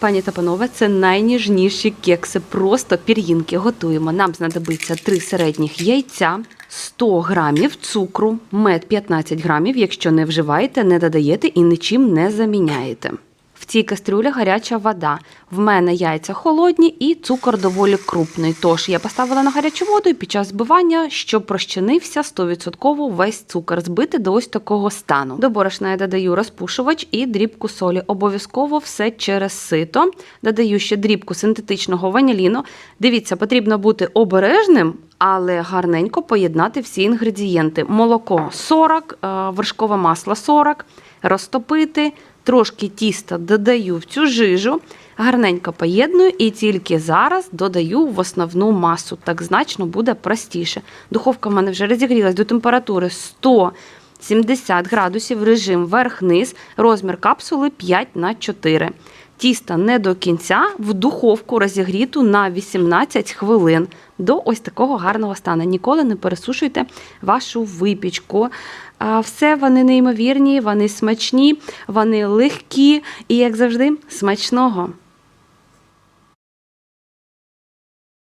Пані та панове, це найніжніші кекси, просто пір'їнки. Готуємо. Нам знадобиться 3 середніх яйця, 100 грамів цукру, мед 15 грамів. Якщо не вживаєте, не додаєте і нічим не заміняєте. В цій кастрюлі гаряча вода. В мене яйця холодні і цукор доволі крупний. Тож я поставила на гарячу воду і під час збивання, щоб розчинився 100% весь цукор, збити до ось такого стану. До борошна я додаю розпушувач і дрібку солі. Обов'язково все через сито. Додаю ще дрібку синтетичного ваніліну. Дивіться, потрібно бути обережним. Але гарненько поєднати всі інгредієнти: молоко 40, е, вершкове масло 40, розтопити, трошки тіста додаю в цю жижу, гарненько поєдную і тільки зараз додаю в основну масу. Так значно буде простіше. Духовка в мене вже розігрілась до температури 170 градусів, режим верх-низ, розмір капсули 5 на 4. Тіста не до кінця в духовку розігріту на 18 хвилин до ось такого гарного стану. Ніколи не пересушуйте вашу випічку. Все вони неймовірні, вони смачні, вони легкі і, як завжди, смачного.